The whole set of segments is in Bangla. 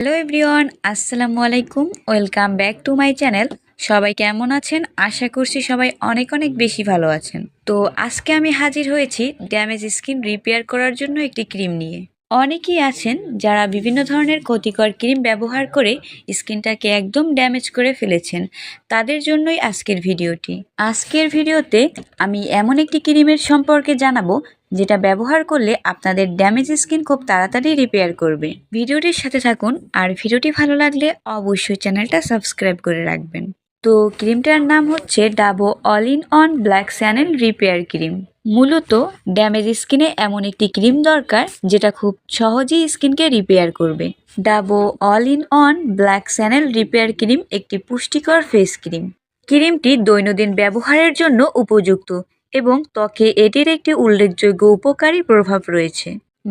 হ্যালো এভরিওয়ান আসসালামু আলাইকুম welcome back to my channel সবাই কেমন আছেন? আশা করছি সবাই অনেক অনেক বেশি ভালো আছেন। তো আজকে আমি হাজির হয়েছি ড্যামেজ স্কিন রিপেয়ার করার জন্য একটি ক্রিম নিয়ে। অনেকেই আছেন যারা বিভিন্ন ধরনের ক্ষতিকর ক্রিম ব্যবহার করে স্কিনটাকে একদম ড্যামেজ করে ফেলেছেন। তাদের জন্যই আজকের ভিডিওটি। আজকের ভিডিওতে আমি এমন একটি ক্রিমের সম্পর্কে জানাব যেটা ব্যবহার করলে আপনাদের ড্যামেজ স্কিন খুব তাড়াতাড়ি রিপেয়ার করবে। ভিডিওটির সাথে থাকুন আর ভিডিওটি ভালো লাগলে অবশ্যই চ্যানেলটা সাবস্ক্রাইব করে রাখবেন। তো ক্রিমটার নাম হচ্ছে Dabo all in one black snail repair cream মূলত ড্যামেজ স্কিনে এমন একটি ক্রিম দরকার যেটা খুব সহজেই স্কিনকে রিপেয়ার করবে। Dabo all in one black snail repair cream একটি পুষ্টিকর ফেস ক্রিম ক্রিমটি দৈনন্দিন ব্যবহারের জন্য উপযুক্ত। এবং ত্বকে এটির একটি উল্লেখযোগ্য উপকারী প্রভাব রয়েছে।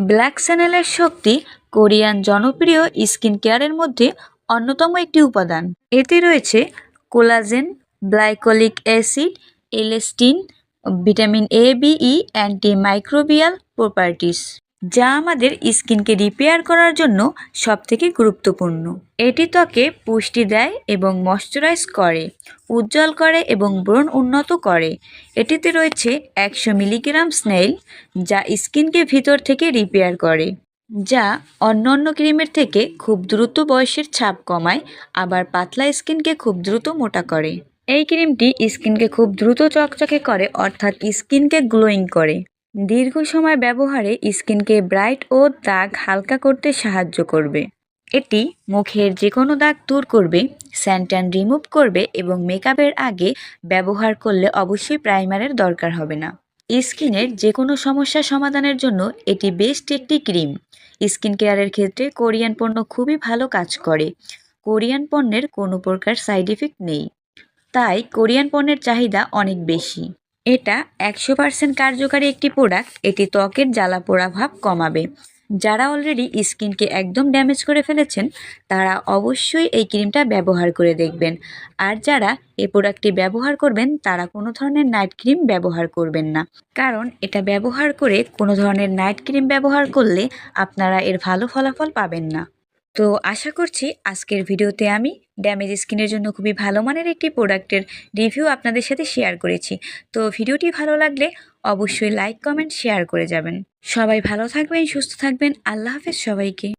ব্ল্যাক স্যানেলের শক্তি কোরিয়ান জনপ্রিয় স্কিন কেয়ারের মধ্যে অন্যতম একটি উপাদান। এতে রয়েছে collagen glycolic acid, elastin, vitamin A B E anti microbial properties. যা আমাদের স্কিনকে রিপেয়ার করার জন্য সবথেকে গুরুত্বপূর্ণ। এটি ত্বকে পুষ্টি দেয় এবং ময়শ্চারাইজ করে, উজ্জ্বল করে এবং ব্রণ উন্নত করে। এটিতে রয়েছে একশো মিলিগ্রাম স্নেল যা স্কিনকে ভিতর থেকে রিপেয়ার করে, যা অন্য অন্য ক্রিমের থেকে খুব দ্রুত বয়সের ছাপ কমায়, আবার পাতলা স্কিনকে খুব দ্রুত মোটা করে। এই ক্রিমটি স্কিনকে খুব দ্রুত চকচকে করে, অর্থাৎ স্কিনকে গ্লোয়িং করে। দীর্ঘ সময় ব্যবহারে স্কিনকে ব্রাইট ও দাগ হালকা করতে সাহায্য করবে। এটি মুখের যে কোনো দাগ দূর করবে স্যান্টান রিমুভ করবে এবং মেকআপের আগে ব্যবহার করলে অবশ্যই প্রাইমারের দরকার হবে না। স্কিনের যে কোনো সমস্যা সমাধানের জন্য এটি বেস্ট একটি ক্রিম। স্কিন কেয়ারের ক্ষেত্রে কোরিয়ান পণ্য খুবই ভালো কাজ করে। কোরিয়ান পণ্যের কোনো প্রকার সাইড ইফেক্ট নেই। তাই কোরিয়ান পণ্যের চাহিদা অনেক বেশি। এটা একশো পার্সেন্ট কার্যকারী একটি প্রোডাক্ট এটি ত্বকের জ্বালা পোড়া ভাব কমাবে। যারা অলরেডি স্কিনকে একদম ড্যামেজ করে ফেলেছেন, তারা অবশ্যই এই ক্রিমটা ব্যবহার করে দেখবেন। আর যারা এই প্রোডাক্টটি ব্যবহার করবেন, তারা কোনো ধরনের নাইট ক্রিম ব্যবহার করবেন না। কারণ এটা ব্যবহার করে কোনো ধরনের নাইট ক্রিম ব্যবহার করলে আপনারা এর ভালো ফলাফল পাবেন না। তো আশা করছি আজকের ভিডিওতে আমি ড্যামেজ স্কিনের জন্য খুবই ভালো মানের একটি প্রোডাক্টের রিভিউ আপনাদের সাথে শেয়ার করেছি। তো ভিডিওটি ভালো লাগলে অবশ্যই লাইক কমেন্ট শেয়ার করে যাবেন। সবাই ভালো থাকবেন, সুস্থ থাকবেন। আল্লাহ হাফেজ সবাইকে।